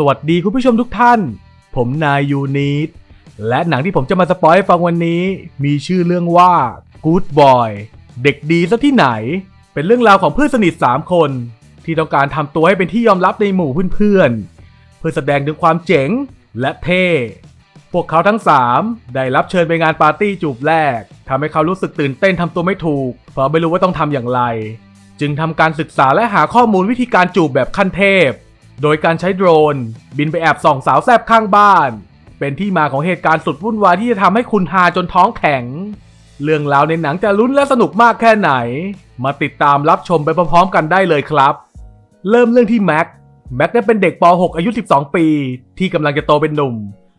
สวัสดีคุณผู้ชมทุกท่าน ผมนายยูนิตและหนังที่ผมจะมาสปอยให้ฟังวันนี้ มีชื่อเรื่องว่า Good Boy เด็กดีซะที่ไหน เป็นเรื่องราวของเพื่อนสนิท 3 คน ที่ต้องการทำตัวให้เป็นที่ยอมรับในหมู่เพื่อนๆ เพื่อแสดงถึงความเจ๋งและเท่ พวกเขาทั้ง 3 ได้รับเชิญไปงานปาร์ตี้จูบแรกทำให้เขารู้สึกตื่นเต้นทำตัวไม่ถูก เพราะไม่รู้ว่าต้องทำอย่างไร จึงทำการศึกษาและหาข้อมูลวิธีการจูบแบบขั้นเทพ โดยการใช้โดรน บินไปแอบส่องสาวแซบข้างบ้าน เป็นที่มาของเหตุการณ์สุดวุ่นวายที่จะทำให้คุณฮาจนท้องแข็ง เรื่องราวในหนังจะลุ้นและสนุกมากแค่ไหน มาติดตามรับชมไปพร้อมๆกันได้เลยครับ เริ่มเรื่องที่แม็ก แม็กนั้นเป็นเด็กป .6 อายุ 12 ปี ที่กำลังจะโตเป็นหนุ่ม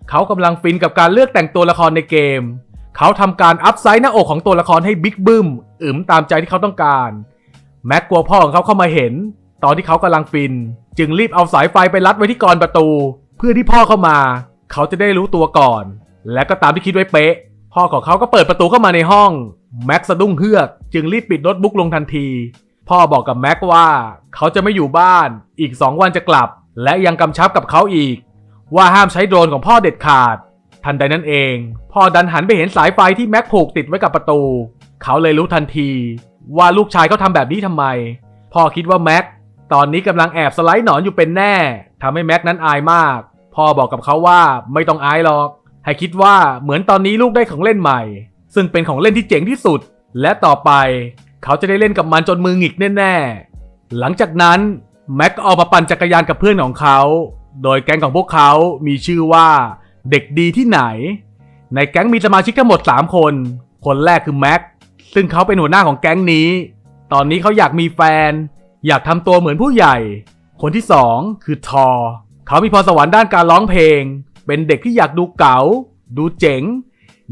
เขากำลังฟินกับการเลือกแต่งตัวละครในเกม เขาทำการอัพไซด์หน้าอกของตัวละครให้บิ๊กบึ้มอึมตามใจที่เขาต้องการ แม็กกลัวพ่อของเขาเข้ามาเห็น ตอนที่เขากำลังฟิน จึงรีบเอาสายไฟไปรัดไว้ที่กรประตู เพื่อที่พ่อเข้ามา เขาจะได้รู้ตัวก่อน และก็ตามที่คิดไว้เป๊ะ พ่อของเขาก็เปิดประตูเข้ามาในห้องแม็กสะดุ้งเฮือก จึงรีบปิดโน้ตบุ๊กลงทันที พ่อบอกกับแม็กว่า เขาจะไม่อยู่บ้านอีก2วันจะกลับ และยังกำชับกับเขาอีก ว่าห้ามใช้โดรนของพ่อเด็ดขาด ทันใดนั้นเอง พ่อดันหันไปเห็นสายไฟที่แม็กผูกติดไว้กับประตู เขาเลยรู้ทันที ว่าลูกชายเขาทำแบบนี้ทำไม พ่อคิดว่าแม็ก ตอนนี้กำลังแอบสไลด์หนอนอยู่เป็นแน่ทำให้แม็กนั้นอายมาก พ่อบอกกับเขาว่าไม่ต้องอายหรอก ให้คิดว่าเหมือนตอนนี้ลูกได้ของเล่นใหม่ ซึ่งเป็นของเล่นที่เจ๋งที่สุด และต่อไป เขาจะได้เล่นกับมันจนมือหงิกแน่ๆ หลังจากนั้นแม็กก็ออกมาปั่นจักรยานกับเพื่อนของเขา โดยแก๊งของพวกเขามีชื่อว่าเด็กดีที่ไหน ในแก๊งมีสมาชิกทั้งหมด 3 คน คนแรกคือแม็กซึ่งเขาเป็นหัวหน้าของแก๊งนี้ ตอนนี้เขาอยากมีแฟน อยากทำตัวเหมือนผู้ใหญ่ คนที่2คือทอ เขามีพรสวรรค์ด้านการร้องเพลง เป็นเด็กที่อยากดูเก๋า ดูเจ๋ง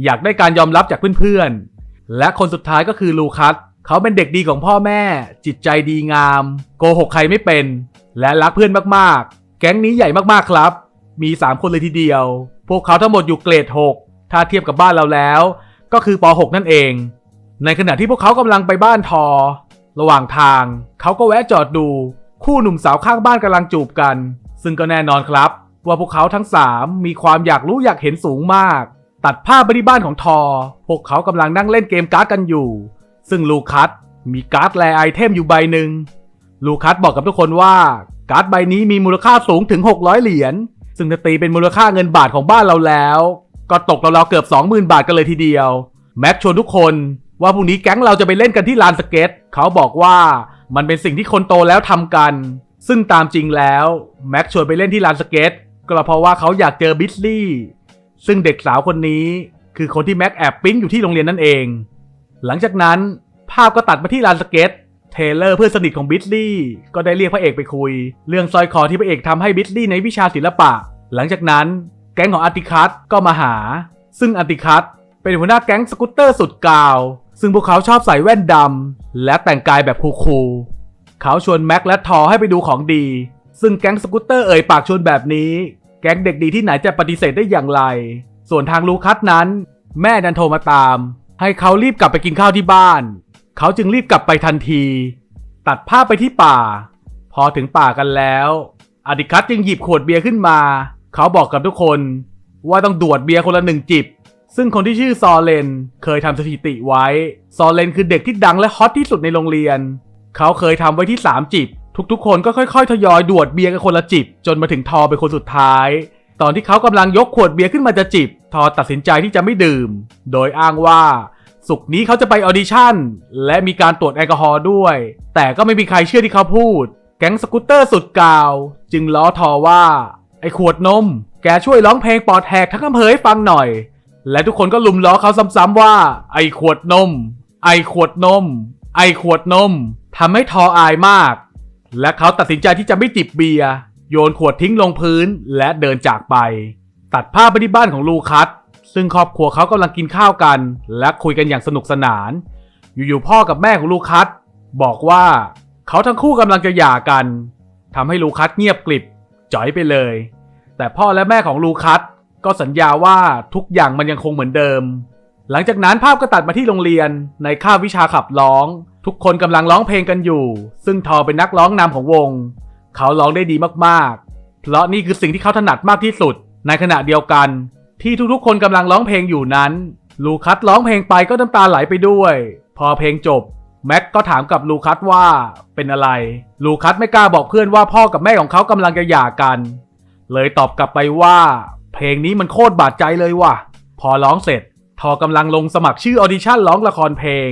อยากได้การยอมรับจากเพื่อนๆ และคนสุดท้ายก็คือลูคัส เขาเป็นเด็กดีของพ่อแม่ จิตใจดีงาม โกหกใครไม่เป็น และรักเพื่อนมากๆ แก๊งนี้ใหญ่มากๆครับ มี 3 คนเลยทีเดียว พวกเขาทั้งหมดอยู่เกรด 6 ถ้าเทียบกับบ้านเราแล้ว ก็คือป .6 นั่นเอง ในขณะที่พวกเขากำลังไปบ้านทอ ระหว่างทาง เขาก็แวะจอดดู คู่หนุ่มสาวข้างบ้านกำลังจูบกัน ซึ่งก็แน่นอนครับ ว่าพวกเขาทั้ง3มีความอยากรู้อยากเห็นสูงมาก ตัดภาพไปที่บ้านของทอ พวกเขากำลังนั่งเล่นเกมการ์ดกันอยู่ ซึ่งลูคัสมีการ์ดแลไอเทมอยู่ใบหนึ่งลูคัสบอกกับทุกคนว่าการ์ดใบนี้มีมูลค่าสูงถึง 600 เหรียญ ซึ่งถ้าตีเป็นมูลค่าเงินบาทของบ้านเราแล้ว ก็ตกเราวๆเกือบ 20,000 บาทกันเลยทีเดียว แม็กชวนทุกคน ว่าพรุ่งนี้แก๊งเราจะไปเล่นกันที่ลานสเก็ต เขาบอกว่ามันเป็นสิ่งที่คนโตแล้วทำกัน ซึ่งตามจริงแล้วแม็กชวนไปเล่นที่ลานสเก็ตก็เพราะว่าเขาอยากเจอบิสลี่ซึ่งเด็กสาวคนนี้คือคนที่แม็กแอบปิ๊งอยู่ที่โรงเรียนนั่นเอง หลังจากนั้นภาพก็ตัดมาที่ลานสเก็ต เทเลอร์เพื่อนสนิทของบิสลี่ก็ได้เรียกพระเอกไปคุย เรื่องสร้อยคอที่พระเอกทำให้บิสลี่ในวิชาศิลปะ หลังจากนั้นแก๊งของอาร์ติคัสก็มาหา ซึ่งอาร์ติคัสเป็นหัวหน้าแก๊งสกูตเตอร์สุดกาว ซึ่งพวกเขาชอบใส่แว่นดำและแต่งกายแบบคูลๆเขาชวนแม็กและทอให้ไปดูของดี ซึ่งแก๊งสกูตเตอร์เอ่ยปากชวนแบบนี้ แก๊งเด็กดีที่ไหนจะปฏิเสธได้อย่างไร ส่วนทางลูคัสนั้น แม่ดันโทรมาตาม ให้เขารีบกลับไปกินข้าวที่บ้าน เขาจึงรีบกลับไปทันที ตัดภาพไปที่ป่า พอถึงป่ากันแล้วอดิคัตจึงหยิบขวดเบียร์ขึ้นมา เขาบอกกับทุกคนว่าต้องดวดเบียร์คนละหนึ่งจิบ ซึ่งคนที่ชื่อซอเลนเคยทำสถิติไว้ ซอเลนคือเด็กที่ดังและฮอตที่สุดในโรงเรียน เขาเคยทำไว้ที่ 3 จิบ ทุกๆ คนก็ค่อยๆ ทยอยดวดเบียร์กันคนละจิบ จนมาถึงทอเป็นคนสุดท้าย ตอนที่เขากำลังยกขวดเบียร์ขึ้นมาจะจิบ ทอตัดสินใจที่จะไม่ดื่ม โดยอ้างว่า สุกนี้เขาจะไปออดิชั่น และมีการตรวจแอลกอฮอล์ด้วย แต่ก็ไม่มีใครเชื่อที่เขาพูด แก๊งสกูตเตอร์สุดกาว จึงล้อทอว่าไอ้ขวดนม แกช่วยร้องเพลงปอดแหกทั้งอำเภอให้ฟังหน่อย และทุกคนก็ลุมล้อเขาซ้ำๆว่า ไอ้ขวดนม ไอ้ขวดนม ไอ้ขวดนมทำให้ทออายมาก และเขาตัดสินใจที่จะไม่จิบเบียร์โยนขวดทิ้งลงพื้นและเดินจากไป ตัดภาพไปที่บ้านของลูคัสซึ่งครอบครัวเขากำลังกินข้าวกัน และคุยกันอย่างสนุกสนาน อยู่ๆพ่อกับแม่ของลูคัสบอกว่า เขาทั้งคู่กำลังจะหย่ากันทำให้ลูคัสเงียบกลิบจ๋อยไปเลย แต่พ่อและแม่ของลูคัส ก็สัญญาว่าทุกอย่างมันยังคงเหมือนเดิม หลังจากนั้นภาพก็ตัดมาที่โรงเรียนในคาบวิชาขับร้อง ทุกคนกำลังร้องเพลงกันอยู่ ซึ่งทอเป็นนักร้องนำของวง เขาร้องได้ดีมากๆ เพราะนี่คือสิ่งที่เขาถนัดมากที่สุด ในขณะเดียวกัน ที่ทุกๆ คนกำลังร้องเพลงอยู่นั้น ลูคัสร้องเพลงไปก็น้ำตาไหลไปด้วย พอเพลงจบแม็กก็ถามกับลูคัสว่าเป็นอะไร ลูคัสไม่กล้าบอกเพื่อนว่าพ่อกับแม่ของเขากำลังจะหย่ากัน เลยตอบกลับไปว่า เพลงนี้มันโคตรบาดใจเลยว่ะ พอร้องเสร็จ ทอกำลังลงสมัครชื่อออดิชั่นร้องละครเพลง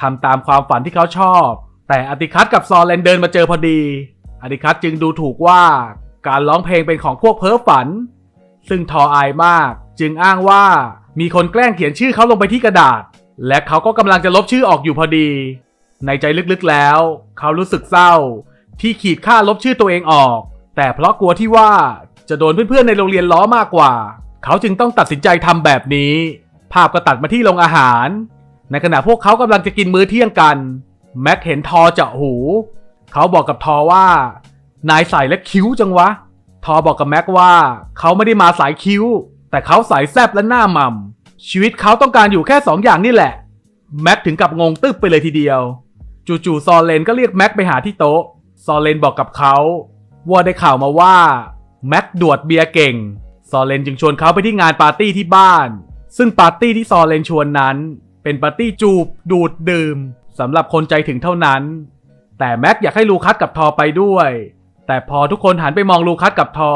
ทำตามความฝันที่เขาชอบ แต่อติคัตกับซอเลนเดินมาเจอพอดี อติคัตจึงดูถูกว่าการร้องเพลงเป็นของพวกเพ้อฝัน ซึ่งทออายมากจึงอ้างว่ามีคนแกล้งเขียนชื่อเขาลงไปที่กระดาษ และเขาก็กำลังจะลบชื่อออกอยู่พอดี ในใจลึกๆแล้ว เขารู้สึกเศร้า ที่ขีดค่าลบชื่อตัวเองออก แต่เพราะกลัวที่ว่า จะโดนเพื่อนๆในโรงเรียนล้อมากกว่า เขาจึงต้องตัดสินใจทำแบบนี้ ภาพก็ตัดมาที่โรงอาหาร ในขณะพวกเขากำลังจะกินมื้อเที่ยงกัน แม็กเห็นทอเจาะหู เขาบอกกับทอว่า นายใส่และคิ้วจังวะ ทอบอกกับแม็กว่าเขาไม่ได้มาสายคิ้ว แต่เขาสายแซบและหน้าม่ำชีวิตเขาต้องการอยู่แค่สองอย่างนี่แหละ แม็กถึงกับงงตึ๊บไปเลยทีเดียว จู่ๆซอเลนก็เรียกแม็กไปหาที่โต๊ะ ซอเลนบอกกับเขาว่าได้ข่าวมาว่า แม็กดวดเบียร์เก่ง ซอเลนจึงชวนเขาไปที่งานปาร์ตี้ที่บ้าน ซึ่งปาร์ตี้ที่ซอเลนชวนนั้น เป็นปาร์ตี้จูบ ดูดดื่มสำหรับคนใจถึงเท่านั้น แต่แม็กอยากให้ลูคัสกับทอไปด้วย แต่พอทุกคนหันไปมองลูคัสกับทอ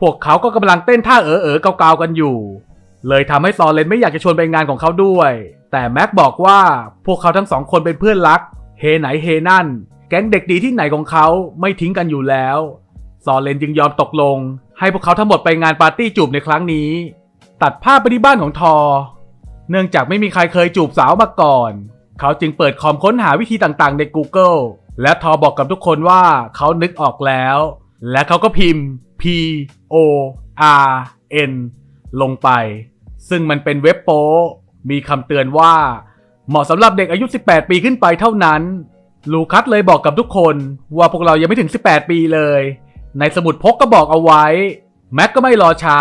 พวกเขาก็กำลังเต้นท่าเอ๋อเอ๋อเกาๆกันอยู่ เลยทำให้ซอเลนไม่อยากจะชวนไปงานของเขาด้วย แต่แม็กบอกว่าพวกเขาทั้งสองคนเป็นเพื่อนรัก เฮไหนเฮนั่น แก๊งเด็กดีที่ไหนของเขาไม่ทิ้งกันอยู่แล้ว ซอเลนจึงยอมตกลง ให้พวกเขาทั้งหมดไปงานปาร์ตี้จูบในครั้งนี้ ตัดภาพไปที่บ้านของทอ เนื่องจากไม่มีใครเคยจูบสาวมาก่อน เขาจึงเปิดคอมค้นหาวิธีต่างๆใน Google และทอบอกกับทุกคนว่าเขานึกออกแล้ว และเขาก็พิมพ์ P O R N ลงไป ซึ่งมันเป็นเว็บโป้มีคำเตือนว่า เหมาะสำหรับเด็กอายุ 18 ปีขึ้นไปเท่านั้น ลูคัสเลยบอกกับทุกคนว่าพวกเรายังไม่ถึง 18 ปีเลย ในสมุดพกก็บอกเอาไว้ แม็กก็ไม่รอช้า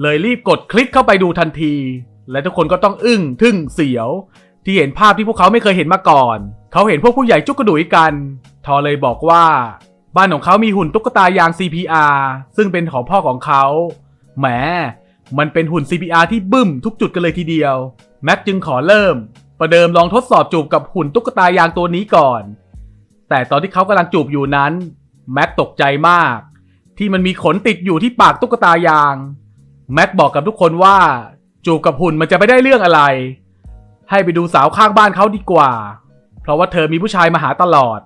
เลยรีบกดคลิกเข้าไปดูทันที และทุกคนก็ต้องอึ้งทึ่งเสียว ที่เห็นภาพที่พวกเขาไม่เคยเห็นมาก่อน เขาเห็นพวกผู้ใหญ่จุกกระดุยกัน ทอเลยบอกว่า บ้านของเขามีหุ่นตุ๊กตายาง CPR ซึ่งเป็นของพ่อของเขาแหมมันเป็นหุ่น CPR ที่บึ้มทุกจุดกันเลยทีเดียว แม็กจึงขอเริ่ม ประเดิมลองทดสอบจูบกับหุ่นตุ๊กตายางตัวนี้ก่อน แต่ตอนที่เขากำลังจูบอยู่นั้น แม็กตกใจมาก ที่มันมีขนติดอยู่ที่ปากตุ๊กตายาง แม็กบอกกับทุกคนว่า จูบกับหุ่นมันจะไม่ได้เรื่องอะไร ให้ไปดูสาวข้างบ้านเขาดีกว่า เพราะว่าเธอมีผู้ชายมาหาตลอด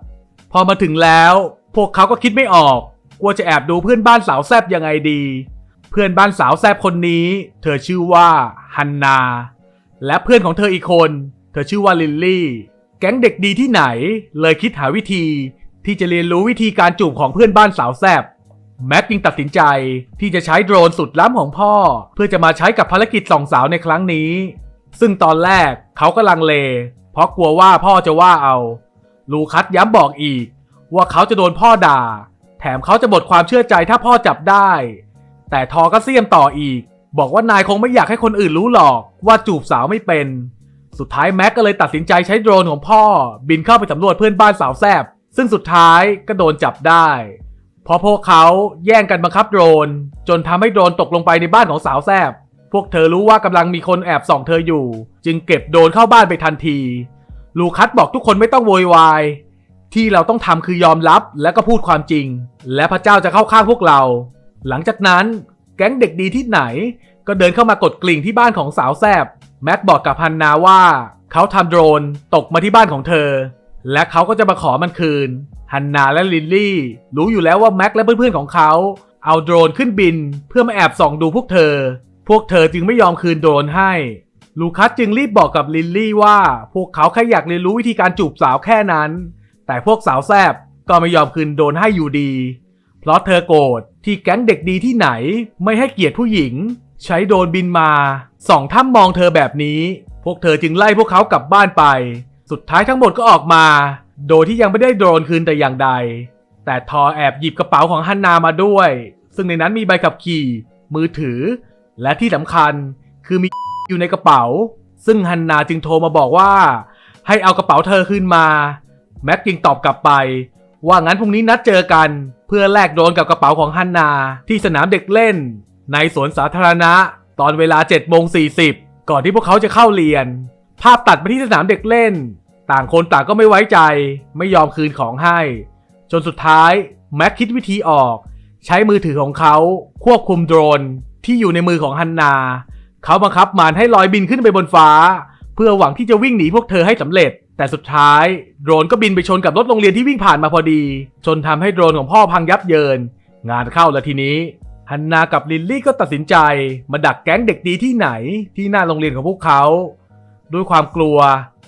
พอมาถึงแล้ว พวกเขาก็คิดไม่ออกกลัวจะแอบดูเพื่อนบ้านสาวแซบยังไงดี เพื่อนบ้านสาวแซบคนนี้ เธอชื่อว่าฮันนา และเพื่อนของเธออีกคน เธอชื่อว่าลิลลี่ แก๊งเด็กดีที่ไหน เลยคิดหาวิธี ที่จะเรียนรู้วิธีการจูบของเพื่อนบ้านสาวแซบแม็กจึงตัดสินใจที่จะใช้โดรนสุดล้ำของพ่อ เพื่อจะมาใช้กับภารกิจส่องสาวในครั้งนี้ ซึ่งตอนแรกเขาก็ลังเล เพราะกลัวว่าพ่อจะว่าเอา ลูคัสย้ำบอกอีก ว่าเขาจะโดนพ่อด่า แถมเขาจะหมดความเชื่อใจถ้าพ่อจับได้ แต่ทอก็เสียมต่ออีก บอกว่านายคงไม่อยากให้คนอื่นรู้หรอกว่าจูบสาวไม่เป็น สุดท้ายแม็กก็เลยตัดสินใจใช้โดรนของพ่อ บินเข้าไปสำรวจเพื่อนบ้านสาวแซบ ซึ่งสุดท้ายก็โดนจับได้ เพราะพวกเขาแย่งกันบังคับโดรน จนทำให้โดรนตกลงไปในบ้านของสาวแซบพวกเธอรู้ว่ากำลังมีคนแอบส่องเธออยู่ จึงเก็บโดรนเข้าบ้านไปทันที ลูคัสบอกทุกคนไม่ต้องโวยวายที่เราต้องทำคือยอมรับและก็พูดความจริง และพระเจ้าจะเข้าข้างพวกเรา หลังจากนั้นแก๊งเด็กดีที่ไหน ก็เดินเข้ามากดกลิ่งที่บ้านของสาวแซบแม็กบอกกับฮันนาว่า เขาทำโดรนตกมาที่บ้านของเธอ และเขาก็จะมาขอมันคืน ฮันนาและลิลลี่ รู้อยู่แล้วว่าแม็กและเพื่อนๆของเขา เอาโดรนขึ้นบิน เพื่อมาแอบส่องดูพวกเธอ พวกเธอจึงไม่ยอมคืนโดรนให้ ลูคัสจึงรีบบอกกับลิลลี่ว่าพวกเขาแค่อยากเรียนรู้วิธีการจูบสาวแค่นั้น แต่พวกสาวแซบก็ไม่ยอมคืนโดรนให้อยู่ดี เพราะเธอโกรธที่แก๊งเด็กดีที่ไหนไม่ให้เกียรติผู้หญิง ใช้โดรนบินมาส่องถ้ำมองเธอแบบนี้ พวกเธอจึงไล่พวกเขากลับบ้านไป สุดท้ายทั้งหมดก็ออกมา โดยที่ยังไม่ได้โดรนคืนแต่อย่างใด แต่ทอแอบหยิบกระเป๋าของฮันนามาด้วย ซึ่งในนั้นมีใบขับขี่ มือถือ และที่สำคัญคือมีอยู่ในกระเป๋า ซึ่งฮันนาจึงโทรมาบอกว่า ให้เอากระเป๋าเธอคืนมา แม็กจึงตอบกลับไป ว่างั้นพรุ่งนี้นัดเจอกันเพื่อแลกโดรนกับกระเป๋าของฮันนาที่สนามเด็กเล่น ในสวนสาธารณะ ตอนเวลา7โมง40ก่อนที่พวกเขาจะเข้าเรียน ภาพตัดไปที่สนามเด็กเล่น ต่างคนต่างก็ไม่ไว้ใจ ไม่ยอมคืนของให้ จนสุดท้าย แม็กคิดวิธีออก ใช้มือถือของเขาควบคุมโดรนที่อยู่ในมือของฮันนา เขาบังคับมันให้ลอยบินขึ้นไปบนฟ้า เพื่อหวังที่จะวิ่งหนีพวกเธอให้สำเร็จ แต่สุดท้าย โดรนก็บินไปชนกับรถโรงเรียนที่วิ่งผ่านมาพอดี จนทำให้โดรนของพ่อพังยับเยิน งานเข้าแล้วทีนี้ฮันนากับลิลลี่ก็ตัดสินใจ มาดักแก๊งเด็กดีที่ไหนที่หน้าโรงเรียนของพวกเขา ด้วยความกลัว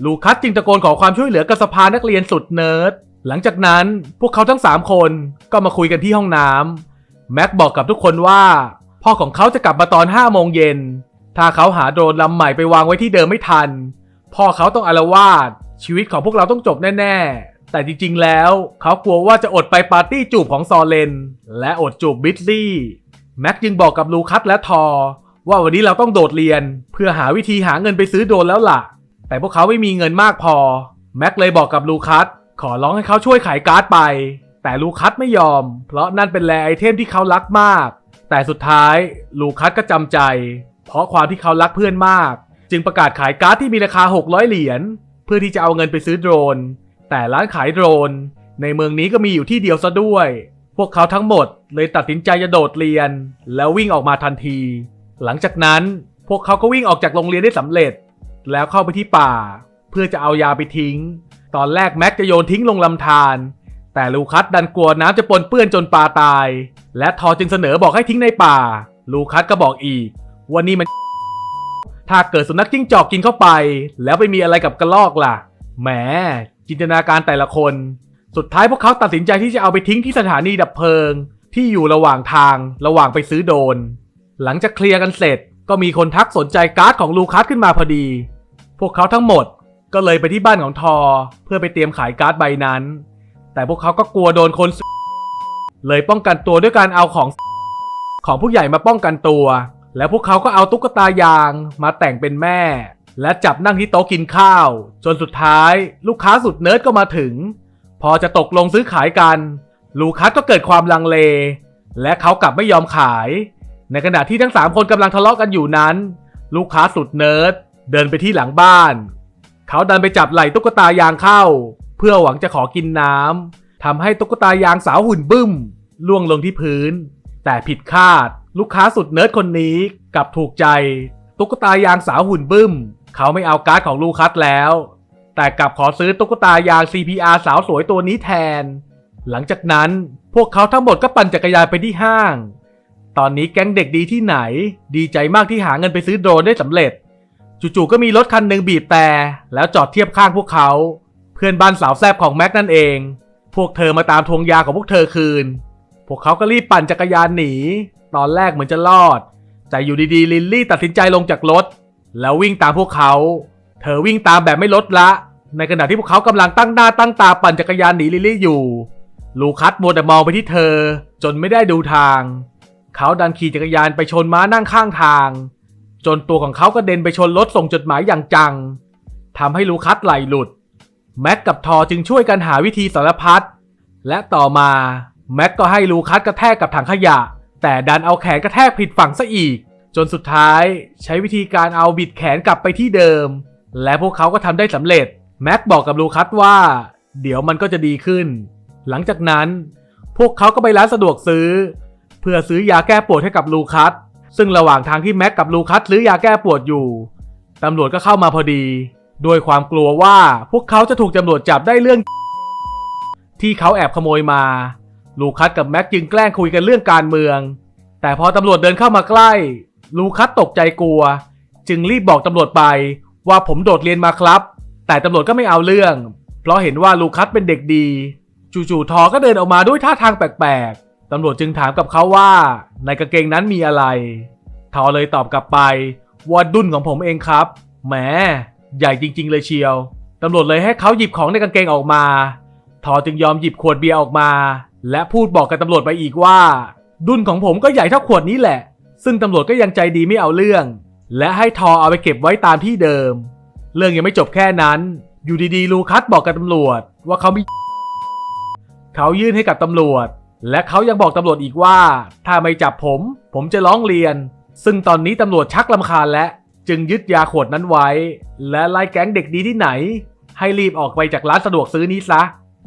ลูคัสจึงตะโกนขอความช่วยเหลือกับสภานักเรียนสุดเนิร์ด หลังจากนั้นพวกเขาทั้ง 3 คนก็มาคุยกันที่ห้องน้ำแม็กบอกกับทุกคนว่า พ่อของเขาจะกลับมาตอน5โมงเย็น ถ้าเขาหาโดรนลำใหม่ไปวางไว้ที่เดิมไม่ทัน พ่อเขาต้องอารวาสชีวิตของพวกเราต้องจบแน่ๆ แต่จริงๆแล้ว เขากลัวว่าจะอดไปปาร์ตี้จูบของซอเลน และอดจูบบิทลี่แม็กจึงบอกกับลูคัสและทอ ว่าวันนี้เราต้องโดดเรียน เพื่อหาวิธีหาเงินไปซื้อโดรนแล้วล่ะ แต่พวกเขาไม่มีเงินมากพอ แม็กเลยบอกกับลูคัสขอร้องให้เขาช่วยขายการ์ดไป แต่ลูคัสไม่ยอม เพราะนั่นเป็นแรไอเทมที่เขารักมาก แต่สุดท้ายลูคัสก็จำใจ เพราะความที่เขารักเพื่อนมาก จึงประกาศขายการ์ดที่มีราคา 600 เหรียญเพื่อที่จะเอาเงินไปซื้อโดรน แต่ร้านขายโดรน ในเมืองนี้ก็มีอยู่ที่เดียวซะด้วย พวกเขาทั้งหมดเลยตัดสินใจจะโดดเรียน แล้ววิ่งออกมาทันที หลังจากนั้นพวกเขาก็วิ่งออกจากโรงเรียนได้สำเร็จ แล้วเข้าไปที่ป่า เพื่อจะเอายาไปทิ้ง ตอนแรกแม็กจะโยนทิ้งลงลำธารแต่ลูคัสดันกลัวน้ำจะปนเปื้อนจนปลาตาย และทอจึงเสนอบอกให้ทิ้งในป่า ลูคัสก็บอกอีกว่านี่มัน ถ้าเกิดสุนัขจิ้งจอกกินเข้าไป แล้วไปมีอะไรกับกระรอกล่ะแหมจินตนาการแต่ละคน สุดท้ายพวกเขาตัดสินใจที่จะเอาไปทิ้งที่สถานีดับเพลิง ที่อยู่ระหว่างทางระหว่างไปซื้อโดน หลังจากเคลียร์กันเสร็จ ก็มีคนทักสนใจการ์ดของลูคัสขึ้นมาพอดี พวกเขาทั้งหมดก็เลยไปที่บ้านของทอ เพื่อไปเตรียมขายการ์ดใบนั้น แต่พวกเขาก็กลัวโดนคน เลยป้องกันตัวด้วยการเอาของของผู้ใหญ่มาป้องกันตัว แล้วพวกเขาก็เอาตุ๊กตายางมาแต่งเป็นแม่ และจับนั่งที่โต๊ะกินข้าว จนสุดท้ายลูกค้าสุดเนิร์ดก็มาถึง พอจะตกลงซื้อขายกัน ลูคัสก็เกิดความลังเล และเขากลับไม่ยอมขาย ในขณะที่ทั้งสามคนกำลังทะเลาะกันอยู่นั้น ลูกค้าสุดเนิร์ดเดินไปที่หลังบ้าน เขาดันไปจับไหล่ตุ๊กตายางเข้า เพื่อหวังจะขอกินน้ำทำให้ตุ๊กตายางสาวหุ่นบึ้มล่วงลงที่พื้น แต่ผิดคาดลูกค้าสุดเนิร์ดคนนี้กลับถูกใจ ตุ๊กตายางสาวหุ่นบึ้ม เขาไม่เอาการ์ดของลูคัสแล้ว แต่กลับขอซื้อตุ๊กตายาง CPR สาวสวยตัวนี้แทน หลังจากนั้นพวกเขาทั้งหมดก็ปั่นจักรยานไปที่ห้าง ตอนนี้แก๊งเด็กดีที่ไหน ดีใจมากที่หาเงินไปซื้อโดรนได้สำเร็จ จู่ๆก็มีรถคันหนึ่งบีบแต่ แล้วจอดเทียบข้างพวกเขา เพื่อนบ้านสาวแซบของแม็กนั่นเอง พวกเธอมาตามทวงยาของพวกเธอคืน พวกเขาก็รีบปั่นจักรยานหนี ตอนแรกเหมือนจะรอด แต่อยู่ดีๆลิลลี่ตัดสินใจลงจากรถ แล้ววิ่งตามพวกเขา เธอวิ่งตามแบบไม่ลดละ ในขณะที่พวกเขากำลังตั้งหน้าตั้งตาปั่นจักรยานหนีลิลลี่อยู่ ลูคัสมัวแต่มองไปที่เธอ จนไม่ได้ดูทาง เขาดันขี่จักรยานไปชนม้านั่งข้างทาง จนตัวของเขาก็เด็นไปชนรถส่งจดหมายอย่างจังทำให้ลูคัสไหลหลุด แม็กกับทอจึงช่วยกันหาวิธีสารพัดและต่อมาแม็กก็ให้ลูคัสกระแทกกับถังขยะ แต่ดันเอาแขนกระแทกผิดฝั่งซะอีก จนสุดท้ายใช้วิธีการเอาบิดแขนกลับไปที่เดิม และพวกเขาก็ทำได้สำเร็จ แม็กบอกกับลูคัสว่า เดี๋ยวมันก็จะดีขึ้น หลังจากนั้น พวกเขาก็ไปร้านสะดวกซื้อ พื่อซื้อยาแก้ปวดให้กับลูคัสซึ่งระหว่างทางที่แม็กกับลูคัสซื้อยาแก้ปวดอยู่ตำรวจก็เข้ามาพอดีด้วยความกลัวว่าพวกเขาจะถูกตำรวจจับได้เรื่อง ที่เขาแอบขโมยมา ลูคัสกับแม็กจึงแกล้งคุยกันเรื่องการเมือง แต่พอตำรวจเดินเข้ามาใกล้ ลูคัสตกใจกลัว จึงรีบบอกตำรวจไปว่าผมโดดเรียนมาครับ แต่ตำรวจก็ไม่เอาเรื่อง เพราะเห็นว่าลูคัสเป็นเด็กดี จู่ๆทอก็เดินออกมาด้วยท่าทางแปลก ตำรวจจึงถามกับเขาว่า ในกางเกงนั้นมีอะไรทอเลยตอบกลับไป ว่าดุนของผมเองครับ แหม ใหญ่จริง ๆ เลยเชียว ตำรวจเลยให้เขาหยิบของในกางเกงออกมา ทอจึงยอมหยิบขวดเบียร์ออกมา และพูดบอกกับตำรวจไปอีกว่า ดุนของผมก็ใหญ่เท่าขวดนี้แหละ ซึ่งตำรวจก็ยังใจดีไม่เอาเรื่อง และให้ทอเอาไปเก็บไว้ตามที่เดิม เรื่องยังไม่จบแค่นั้น อยู่ดีๆลูคัสบอกกับตำรวจ ว่าเขามี เขายื่นให้กับตำรวจ และเขายังบอกตำรวจอีกว่า ถ้าไม่จับผม ผมจะร้องเรียน ซึ่งตอนนี้ตำรวจชักลำคาญและ จึงยึดยาขวดนั้นไว้ และไล่แก๊งเด็กดีที่ไหน ให้รีบออกไปจากร้านสะดวกซื้อนี้ซะ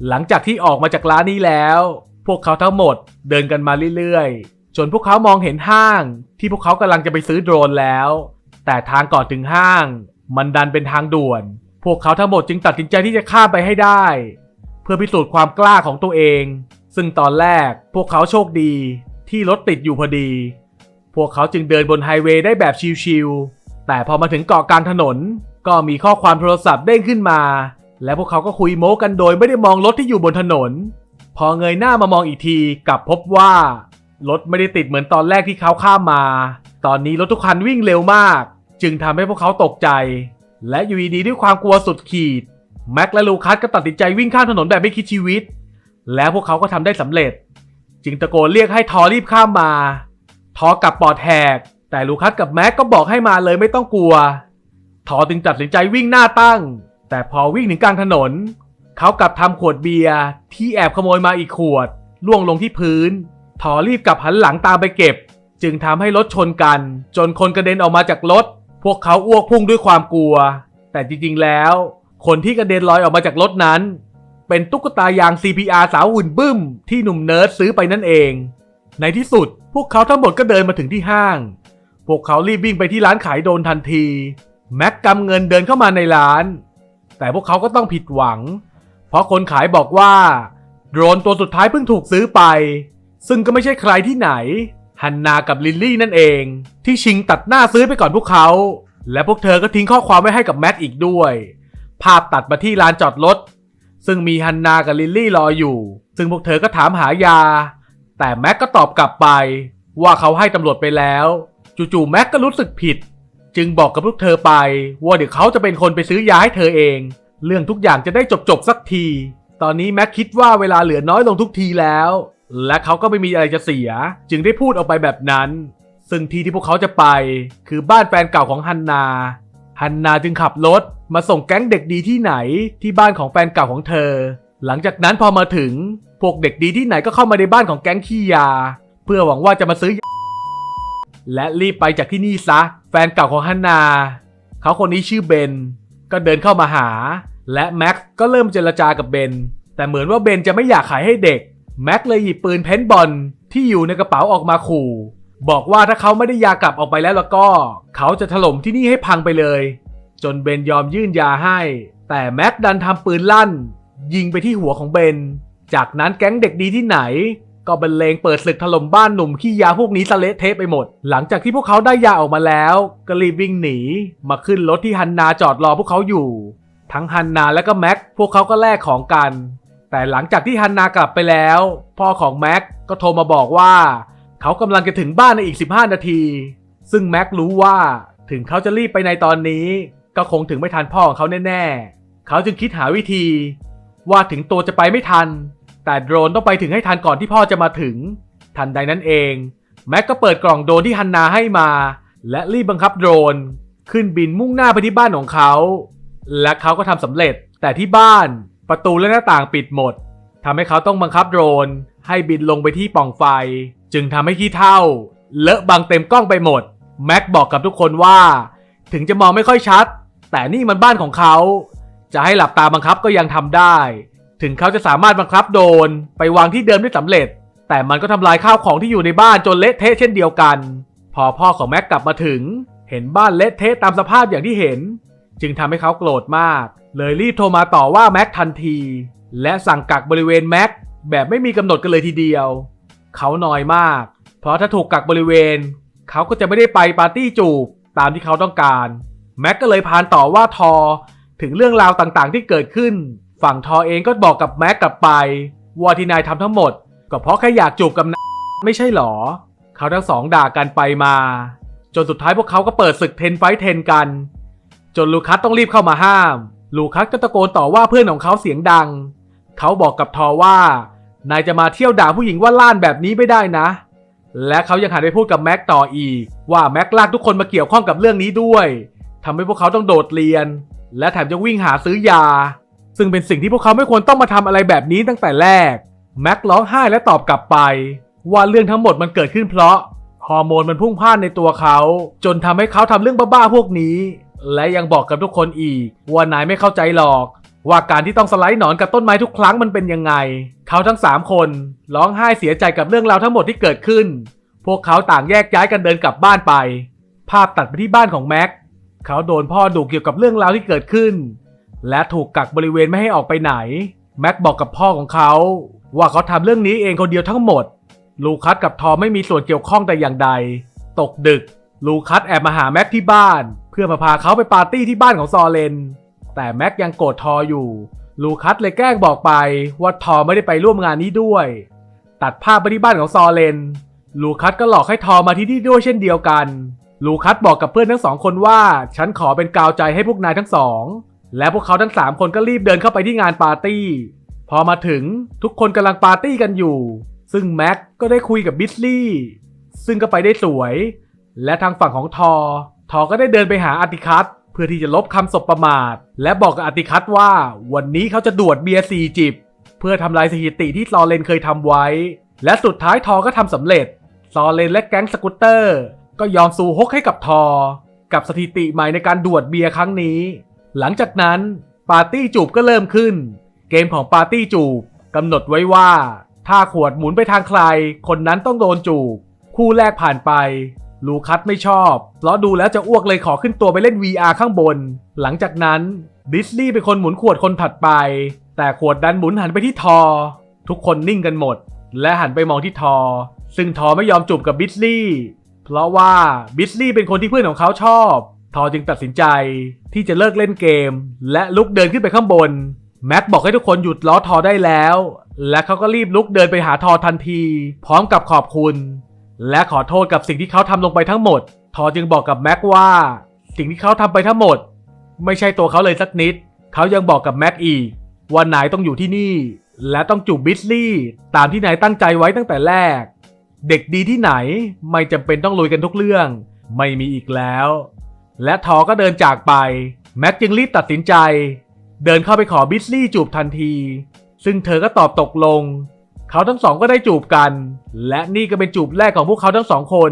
หลังจากที่ออกมาจากร้านนี้แล้ว พวกเขาทั้งหมดเดินกันมาเรื่อยๆ จนพวกเขามองเห็นห้าง ที่พวกเขากำลังจะไปซื้อโดรนแล้ว แต่ทางก่อนถึงห้าง มันดันเป็นทางด่วน พวกเขาทั้งหมดจึงตัดสินใจที่จะข้ามไปให้ได้ เพื่อพิสูจน์ความกล้าของตัวเอง ซึ่งตอนแรกพวกเขาโชคดีที่รถติดอยู่พอดี พวกเขาจึงเดินบนไฮเวย์ได้แบบชิลๆ แต่พอมาถึงเกาะกลางถนน ก็มีข้อความโทรศัพท์เด้งขึ้นมา และพวกเขาก็คุยโม้กันโดยไม่ได้มองรถที่อยู่บนถนน พอเงยหน้ามามองอีกทีกลับพบว่ารถไม่ได้ติดเหมือนตอนแรกที่เขาข้ามมา ตอนนี้รถทุกคันวิ่งเร็วมาก จึงทำให้พวกเขาตกใจ และอยู่ดีด้วยความกลัวสุดขีด แม็กและลูคัสก็ตัดสินใจวิ่งข้ามถนนแบบไม่คิดชีวิต แล้วพวกเขาก็ทำได้สำเร็จ จึงตะโกนเรียกให้ทอรีบข้ามมา ทอกับปอดแหก แต่ลูคัสกับแม็กก็บอกให้มาเลยไม่ต้องกลัว ทอจึงตัดสินใจวิ่งหน้าตั้ง แต่พอวิ่งถึงกลางถนน เขากลับทำขวดเบียร์ที่แอบขโมยมาอีกขวด ล่วงลงที่พื้น ทอรีบกลับหันหลังตามไปเก็บ จึงทำให้รถชนกัน จนคนกระเด็นออกมาจากรถ พวกเขาอ้วกพุ่งด้วยความกลัว แต่จริงๆแล้ว คนที่กระเด็นลอยออกมาจากรถนั้น เป็นตุ๊กตายาง CPR สาวหุ่นบึ้ม ที่หนุ่มเนิร์ดซื้อไปนั่นเอง ในที่สุดพวกเขาทั้งหมดก็เดินมาถึงที่ห้าง พวกเขารีบวิ่งไปที่ร้านขายโดนทันที แม็กกำเงินเดินเข้ามาในร้าน แต่พวกเขาก็ต้องผิดหวัง เพราะคนขายบอกว่า โดรนตัวสุดท้ายเพิ่งถูกซื้อไป ซึ่งก็ไม่ใช่ใครที่ไหน ฮันนากับลิลลี่นั่นเอง ที่ชิงตัดหน้าซื้อไปก่อนพวกเขา และพวกเธอก็ทิ้งข้อความไว้ให้กับแม็กอีกด้วย ภาพตัดมาที่ลานจอดรถ ซึ่งมีฮันนากับลิลลี่รออยู่ ซึ่งพวกเธอก็ถามหายา แต่แม็กก็ตอบกลับไป ว่าเขาให้ตำรวจไปแล้ว จู่ๆแม็กก็รู้สึกผิด จึงบอกกับพวกเธอไป ว่าเดี๋ยวเขาจะเป็นคนไปซื้อยาให้เธอเอง เรื่องทุกอย่างจะได้จบๆสักที ตอนนี้แม็กคิดว่าเวลาเหลือน้อยลงทุกทีแล้ว และเขาก็ไม่มีอะไรจะเสีย จึงได้พูดออกไปแบบนั้น ซึ่งที่ที่พวกเขาจะไป คือบ้านแฟนเก่าของฮันนา ฮันนาจึงขับรถมาส่งแก๊งเด็กดีที่ไหนที่บ้านของแฟนเก่าของเธอ หลังจากนั้นพอมาถึง พวกเด็กดีที่ไหนก็เข้ามาในบ้านของแก๊งขี้ยา เพื่อหวังว่าจะมาซื้อ และรีบไปจากที่นี่ซะ แฟนเก่าของฮันนา เขาคนนี้ชื่อเบน ก็เดินเข้ามาหา และแม็กซ์ก็เริ่มเจรจากับเบน แต่เหมือนว่าเบนจะไม่อยากขายให้เด็ก แม็กซ์เลยหยิบปืนเพนบอลที่อยู่ในกระเป๋าออกมาขู่ บอกว่าถ้าเขาไม่ได้ยากลับออกไปแล้วแล้วก็ เขาจะถล่มที่นี่ให้พังไปเลย จนเบนยอมยื่นยาให้ แต่แม็กดันทำปืนลั่น ยิงไปที่หัวของเบน จากนั้นแก๊งเด็กดีที่ไหน ก็บรรเลงเปิดศึกถล่มบ้านหนุ่มขี้ยาพวกนี้สะเละเทะไปหมด หลังจากที่พวกเขาได้ยาออกมาแล้ว ก็รีบวิ่งหนี มาขึ้นรถที่ฮันนาจอดรอพวกเขาอยู่ ทั้งฮันนาและก็แม็กพวกเขาก็แลกของกัน แต่หลังจากที่ฮันนากลับไปแล้ว พ่อของแม็กก็โทรมาบอกว่า เขากำลังจะถึงบ้านในอีก 15 นาที ซึ่งแม็กรู้ว่าถึงเขาจะรีบไปในตอนนี้ ก็คงถึงไม่ทันพ่อของเขาแน่ๆ เขาจึงคิดหาวิธี ว่าถึงตัวจะไปไม่ทัน แต่โดรนต้องไปถึงให้ทันก่อนที่พ่อจะมาถึง ทันใดนั้นเอง แม็กก็เปิดกล่องโดรนที่ฮันนาให้มา และรีบบังคับโดรน ขึ้นบินมุ่งหน้าไปที่บ้านของเขา และเขาก็ทำสำเร็จแต่ที่บ้าน ประตูและหน้าต่างปิดหมดทำให้เขาต้องบังคับโดรน ให้บินลงไปที่ป่องไฟ จึงทำให้ขี้เท่า เลอะบังเต็มกล้องไปหมด แม็กบอกกับทุกคนว่า ถึงจะมองไม่ค่อยชัด แต่นี่มันบ้านของเขา จะให้หลับตาบังคับก็ยังทำได้ ถึงเขาจะสามารถบังคับโดนไปวางที่เดิมได้สำเร็จ แต่มันก็ทำลายข้าวของที่อยู่ในบ้านจนเละเทะเช่นเดียวกัน พอพ่อของแม็กกลับมาถึง เห็นบ้านเละเทะตามสภาพอย่างที่เห็น จึงทำให้เขาโกรธมาก เลยรีบโทรมาต่อว่าแม็กทันที และสั่งกักบริเวณแม็ก แบบไม่มีกำหนดกันเลยทีเดียว เขาหน่อยมาก เพราะถ้าถูกกักบริเวณ เขาก็จะไม่ได้ไปปาร์ตี้จูบตามที่เขาต้องการ แม็กก็เลยพานต่อว่าทอถึงเรื่องราวต่างๆที่เกิดขึ้น ฝั่งทอเองก็บอกกับแม็กกลับไปว่าที่นายทำทั้งหมด ก็เพราะแค่อยากจูบกับนไม่ใช่หรอ เขาทั้งสองด่ากันไปมา จนสุดท้ายพวกเขาก็เปิดศึกเทนไฟท์เทนกัน จนลูคัสต้องรีบเข้ามาห้าม ลูคัสก็ตะโกนต่อว่าเพื่อนของเขาเสียงดัง เขาบอกกับทอว่า นายจะมาเที่ยวด่าผู้หญิงว่าล้านแบบนี้ไม่ได้นะ และเขายังหันไปพูดกับแม็กต่ออีก ว่าแม็กลากทุกคนมาเกี่ยวข้องกับเรื่องนี้ด้วยทำให้พวกเขาต้องโดดเรียน และแถมยังวิ่งหาซื้อยา ซึ่งเป็นสิ่งที่พวกเขาไม่ควรต้องมาทำอะไรแบบนี้ตั้งแต่แรก แม็กร้องไห้และตอบกลับไป ว่าเรื่องทั้งหมดมันเกิดขึ้นเพราะฮอร์โมนมันพุ่งพล่านในตัวเขา จนทำให้เขาทำเรื่องบ้าๆพวกนี้ และยังบอกกับทุกคนอีก ว่านายไม่เข้าใจหรอก ว่าการที่ต้องสไลด์หนอนกับต้นไม้ทุกครั้งมันเป็นยังไง เขาทั้งสามคนร้องไห้เสียใจกับเรื่องราวทั้งหมดที่เกิดขึ้น พวกเขาต่างแยกย้ายกันเดินกลับบ้านไป ภาพตัดไปที่บ้านของแม็ก เขาโดนพ่อดุเกี่ยวกับเรื่องราวที่เกิดขึ้น และถูกกักบริเวณไม่ให้ออกไปไหน แม็กบอกกับพ่อของเขา ว่าเขาทำเรื่องนี้เองคนเดียวทั้งหมด ลูคัสกับทอมไม่มีส่วนเกี่ยวข้องแต่อย่างใด ตกดึก ลูคัสแอบมาหาแม็กที่บ้าน เพื่อมาพาเขาไปปาร์ตี้ที่บ้านของซอเลน แต่แม็กยังโกรธทออยู่ ลูคัสเลยแกล้งบอกไปว่าทอไม่ได้ไปร่วมงานนี้ด้วย ตัดภาพไปที่บ้านของซอเลน ลูคัสก็หลอกให้ทอมาที่นี่ด้วยเช่นเดียวกัน ลูคัสบอกกับเพื่อนทั้งสองคนว่าฉันขอเป็นกาวใจให้พวกนายทั้งสอง และพวกเขาทั้งสามคนก็รีบเดินเข้าไปที่งานปาร์ตี้ พอมาถึงทุกคนกำลังปาร์ตี้กันอยู่ ซึ่งแม็กก็ได้คุยกับบิสลี่ ซึ่งก็ไปได้สวย และทางฝั่งของทอ ทอก็ได้เดินไปหาอาติคัตเพื่อที่จะลบคำสบประมาท และบอกกับอติคัตว่า วันนี้เขาจะดวดเบียร์สี่จิบ เพื่อทำลายสถิติที่ซอเลนเคยทำไว้ และสุดท้ายทอก็ทำสำเร็จ ซอเลนและแก๊งสกูตเตอร์ ก็ยอมซูฮกให้กับทอ กับสถิติใหม่ในการดวดเบียร์ครั้งนี้ หลังจากนั้นปาร์ตี้จูบก็เริ่มขึ้น เกมของปาร์ตี้จูบกำหนดไว้ว่า ถ้าขวดหมุนไปทางใคร คนนั้นต้องโดนจูบ คู่แรกผ่านไป ลูคัสไม่ชอบ เพราะดูแล้วจะอ้วกเลยขอขึ้นตัวไปเล่น VR ข้างบน หลังจากนั้นดิสลี่เป็นคนหมุนขวดคนถัดไป แต่ขวดดันหมุนหันไปที่ทอ ทุกคนนิ่งกันหมด และหันไปมองที่ทอ ซึ่งทอไม่ยอมจูบกับบิสลี่เพราะว่าบิสลี่เป็นคนที่เพื่อนของเขาชอบ ทอจึงตัดสินใจที่จะเลิกเล่นเกม และลุกเดินขึ้นไปข้างบน แม็กบอกให้ทุกคนหยุดล้อทอได้แล้ว และเขาก็รีบลุกเดินไปหาทอทันที พร้อมกับขอบคุณ และขอโทษกับสิ่งที่เขาทำลงไปทั้งหมด ทอจึงบอกกับแม็กว่า สิ่งที่เขาทำไปทั้งหมด ไม่ใช่ตัวเขาเลยสักนิด เขายังบอกกับแม็กอีกว่านายต้องอยู่ที่นี่ และต้องจูบบิสลี่ตามที่นายตั้งใจไว้ตั้งแต่แรก เด็กดีที่ไหนไม่จำเป็นต้องลุยกันทุกเรื่อง ไม่มีอีกแล้ว และทอก็เดินจากไป แม็กจึงรีบตัดสินใจ เดินเข้าไปขอบิสลี่จูบทันที ซึ่งเธอก็ตอบตกลง เขาทั้งสองก็ได้จูบกัน และนี่ก็เป็นจูบแรกของพวกเขาทั้งสองคน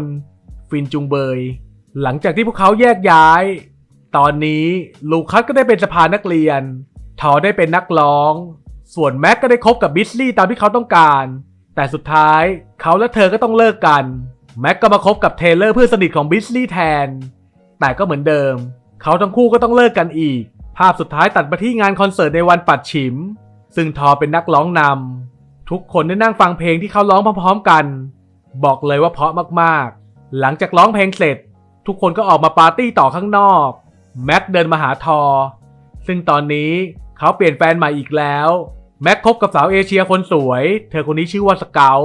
ฟินจุงเบย หลังจากที่พวกเขาแยกย้าย ตอนนี้ลูคัสก็ได้เป็นสภานักเรียน ทอได้เป็นนักร้อง ส่วนแม็กก็ได้คบกับบิสลี่ตามที่เขาต้องการ แต่สุดท้ายเขาและเธอก็ต้องเลิกกัน แม็กก็มาคบกับเทเลอร์เพื่อนสนิทของบิสลี่แทน แต่ก็เหมือนเดิม เขาทั้งคู่ก็ต้องเลิกกันอีก ภาพสุดท้ายตัดมาที่งานคอนเสิร์ตในวันปัดฉิม ซึ่งทอเป็นนักร้องนำ ทุกคนได้นั่งฟังเพลงที่เขาร้องพร้อมๆกัน บอกเลยว่าเพราะมากๆ หลังจากร้องเพลงเสร็จ ทุกคนก็ออกมาปาร์ตี้ต่อข้างนอกแม็กเดินมาหาทอ ซึ่งตอนนี้เขาเปลี่ยนแฟนใหม่อีกแล้วแม็กคบกับสาวเอเชียคนสวย เธอคนนี้ชื่อว่าสเกล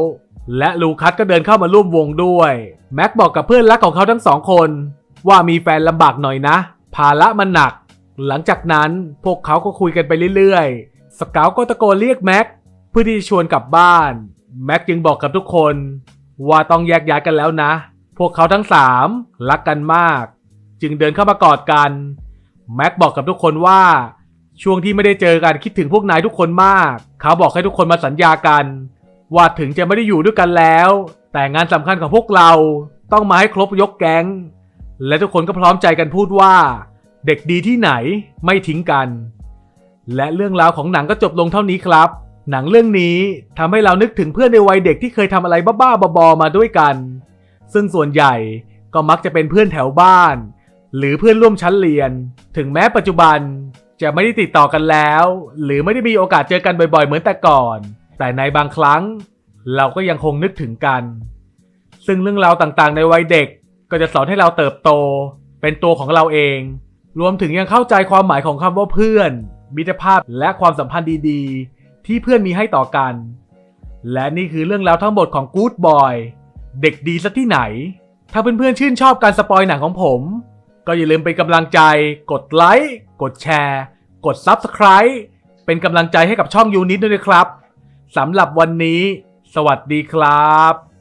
และลูคัสก็เดินเข้ามาร่วมวงด้วย แม็กบอกกับเพื่อนรักของเขาทั้งสองคน ว่ามีแฟนลำบากหน่อยนะ ภาระมันหนัก หลังจากนั้นพวกเขาก็คุยกันไปเรื่อยๆ สเกลก็ตะโกนเรียกแม็ก เพื่อที่จะชวนกลับบ้าน แม็กจึงบอกกับทุกคนว่าต้องแยกย้ายกันแล้วนะ พวกเขาทั้งสามรักกันมาก จึงเดินเข้ามากอดกัน แม็กบอกกับทุกคนว่า ช่วงที่ไม่ได้เจอกันคิดถึงพวกนายทุกคนมาก เขาบอกให้ทุกคนมาสัญญากัน ว่าถึงจะไม่ได้อยู่ด้วยกันแล้ว แต่งานสำคัญของพวกเราต้องมาให้ครบยกแก๊ง และทุกคนก็พร้อมใจกันพูดว่า เด็กดีที่ไหนไม่ทิ้งกัน และเรื่องราวของหนังก็จบลงเท่านี้ครับ หนังเรื่องนี้ทำให้เรานึกถึงเพื่อนในวัยเด็กที่เคยทำอะไรบ้าๆบอๆมาด้วยกัน ซึ่งส่วนใหญ่ก็มักจะเป็นเพื่อนแถวบ้าน หรือเพื่อนร่วมชั้นเรียน ถึงแม้ปัจจุบันจะไม่ได้ติดต่อกันแล้ว หรือไม่ได้มีโอกาสเจอกันบ่อยๆ เหมือนแต่ก่อน แต่ในบางครั้ง เราก็ยังคงนึกถึงกัน ซึ่งเรื่องราวต่างๆ ในวัยเด็กก็จะสอนให้เราเติบโต เป็นตัวของเราเอง รวมถึงยังเข้าใจความหมายของคำว่าเพื่อน มิตรภาพและความสัมพันธ์ดีๆ ที่เพื่อนมีให้ต่อกัน และนี่คือเรื่องราวทั้งหมดของ Good Boy เด็กดีซะที่ไหน ถ้าเพื่อนๆชื่นชอบการสปอยหนังของผม ก็อย่าลืมเป็นกำลังใจ กดไลค์ กดแชร์ กด Subscribe เป็นกำลังใจให้กับช่องยูนิตด้วยนะครับสำหรับวันนี้ สวัสดีครับ